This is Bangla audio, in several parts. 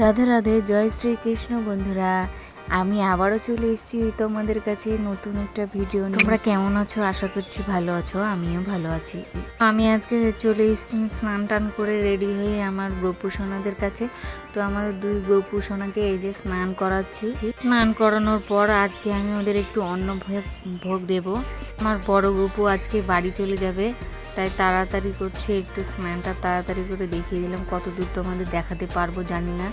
রাধে রাধে জয় শ্রীকৃষ্ণ বন্ধুরা। আমি আবারও চলে এসেছি তোমাদের কাছে নতুন একটা ভিডিও তোমরা কেমন আছো? আশা করছি ভালো আছো আমিও ভালো আছি। আমি আজকে চলে এসেছি স্নান টান করে রেডি হয়ে আমার গোপু সোনাদের কাছে। তো আমার দুই গোপু সোনাকে এই যে স্নান করাচ্ছি। স্নান করানোর পর আজকে আমি ওদের একটু অন্ন ভোগ ভোগ দেব। আমার বড় গোপু আজকে বাড়ি চলে যাবে। তাই তাড়াতাড়ি করছে, একটু স্নানটা তাড়াতাড়ি করে দেখিয়ে দিলাম। কত দূর তোমাদের দেখাতে পারব জানি না।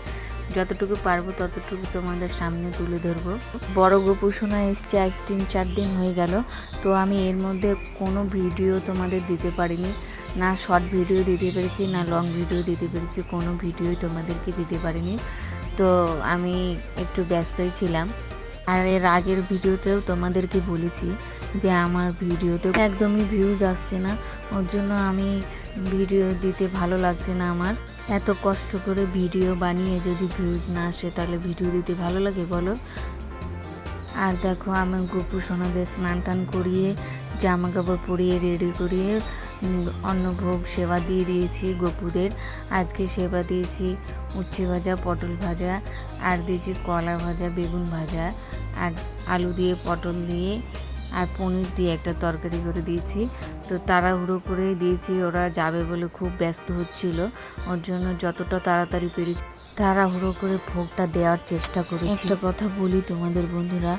যতটুকু পারব ততটুকু তোমাদের সামনে তুলে ধরবো। বড় গোপু শোনা এসছে, আজ তিন চার দিন হয়ে গেল। তো আমি এর মধ্যে কোনো ভিডিও তোমাদের দিতে পারিনি। না শর্ট ভিডিও দিতে পেরেছি, না লং ভিডিও দিতে পেরেছি, কোনো ভিডিওই তোমাদেরকে দিতে পারিনি। তো আমি একটু ব্যস্তই ছিলাম। আর এর আগের ভিডিওতেও তোমাদেরকে বলেছি যে আমার ভিডিওতে একদমই ভিউজ আসছে না। ওর জন্য আমি ভিডিও দিতে ভালো লাগছে না আমার। এত কষ্ট করে ভিডিও বানিয়ে যদি ভিউজ না আসে, তাহলে ভিডিও দিতে ভালো লাগে বলো? আর দেখো, আমি গোপু সোনাদের স্নান টান করিয়ে, জামা কাপড় পরিয়ে রেডি করিয়ে অন্নভোগ সেবা দিয়ে দিয়েছি গোপুদের। আজকে সেবা দিয়েছি উচ্ছে ভাজা, পটল ভাজা, আর দিয়েছি কলা ভাজা, বেগুন ভাজা, আর আলু দিয়ে পটল দিয়ে আর পনির দিয়ে একটা তরকারি করে দিয়েছি। তো তাড়াহুড়ো করে দিয়েছি, ওরা যাবে বলে খুব ব্যস্ত হচ্ছিল। ওর জন্য যতটা তাড়াতাড়ি পেরেছি, তাড়াহুড়ো করে ভোগটা দেওয়ার চেষ্টা করেছি। একটা কথা বলি তোমাদের বন্ধুরা,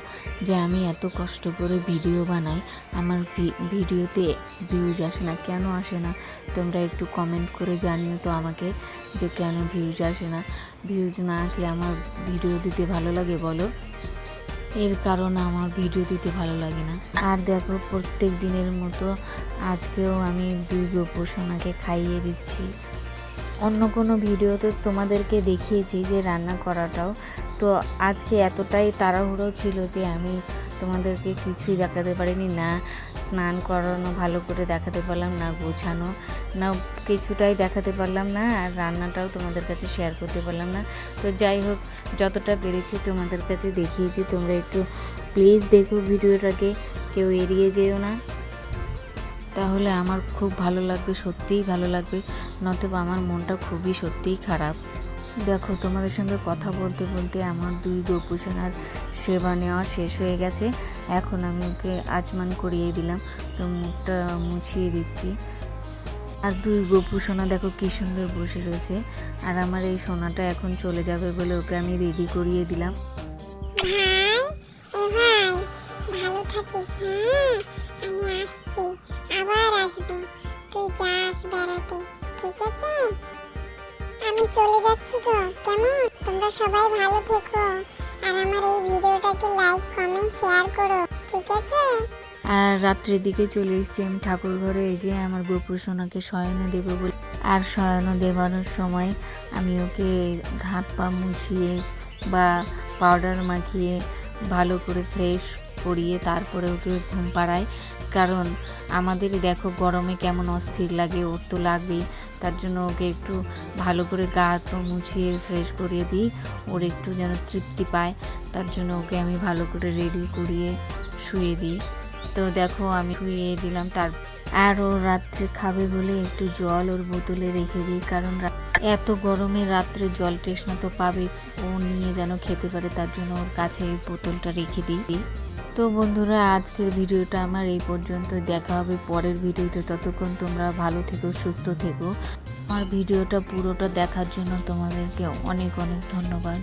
যে আমি এত কষ্ট করে ভিডিও বানাই, আমার ভিডিওতে ভিউজ আসে না, কেন আসে না? তোমরা একটু কমেন্ট করে জানিও তো আমাকে, যে কেন ভিউজ আসে না? ভিউজ না আসলে আমার ভিডিও দিতে ভালো লাগে বলো। এর কারণ আমার ভিডিও দিতে ভালো লাগে না। আর দেখো, প্রত্যেক দিনের মতো আজকেও আমি দুই গোপোষণাকে খাইয়ে দিচ্ছি। অন্য কোনো ভিডিওতে তোমাদেরকে দেখিয়েছি যে রান্না করাটাও। তো আজকে এতটাই তাড়াহুড়ো ছিল যে আমি তোমাদেরকে কিছুই দেখাতে পারিনি, না স্নান করানো, ভালো করে দেখাতে পারলাম, না গোছানো, না কিছুটাই দেখাতে পারলাম না, আর রান্নাটাও তোমাদের কাছে শেয়ার করতে পারলাম না। তো যাই হোক, যতটা পেরেছি তোমাদের কাছে দেখিয়েছি, তোমরা একটু প্লিজ দেখো ভিডিওটাকে, কেউ এড়িয়ে যেও না। তাহলে আমার খুব ভালো লাগবে, সত্যিই ভালো লাগবে। নতুবা আমার মনটা খুবই সত্যিই খারাপ। দেখো, তোমাদের সঙ্গে কথা বলতে বলতে আমার দুই গোপুষণার সেবা নেওয়া শেষ হয়ে গেছে। এখন আমি ওকে আচমান করিয়ে দিলাম। তো মুখটা মুছিয়ে দিচ্ছি। আর দুই গোপু সোনা দেখো কি সুন্দর বসে রয়েছে। আর আমার এই সোনাটা এখন চলে যাবে বলে ওকে আমি রেডি করিয়ে দিলাম। ভাই, ভালো থাকিস হ্যাঁ? আমি আসছি। আবার আসব তুই যাস বেড়াতে ঠিক আছে? আমি চলে যাচ্ছি গো, কেমন? তোমরা সবাই ভালো থেকো। আর আমার এই ভিডিওটাকে লাইক কমেন্ট শেয়ার করো, ঠিক আছে? আর রাত্রের দিকে চলে এসেছি আমি ঠাকুর ঘরে, এই যে আমার গোপুর সোনাকে শয়নে দেবো বলে। আর শয়ন দেবানোর সময় আমি ওকে হাত পা মুছিয়ে বা পাউডার মাখিয়ে ভালো করে ফ্রেশ করিয়ে তারপরে ওকে ঘুম পাড়াই কারণ আমাদের দেখো গরমে কেমন অস্থির লাগে, ওর তো লাগবেই। তার জন্য ওকে একটু ভালো করে গা তো মুছিয়ে ফ্রেশ করিয়ে দিই, ওর একটু যেন তৃপ্তি পায়। তার জন্য ওকে আমি ভালো করে রেডি করিয়ে শুয়ে দিই। তো দেখো আমি শুয়ে দিলাম, তার আর ও রাত্রে খাবে বলে একটু জল ওর বোতলে রেখে দিই। কারণ এত গরমে রাত্রে জল তৃষ্ণা তো পাবে, ও নিয়ে যেন খেতে পারে, তার জন্য ওর কাছে বোতলটা রেখে দিই। তো বন্ধুরা, আজকের ভিডিওটা আমার এই পর্যন্ত। দেখা হবে পরের ভিডিওতে। ততক্ষণ তোমরা ভালো থেকো, সুস্থ থেকো। আমার ভিডিওটা পুরোটা দেখার জন্য তোমাদেরকে অনেক অনেক ধন্যবাদ।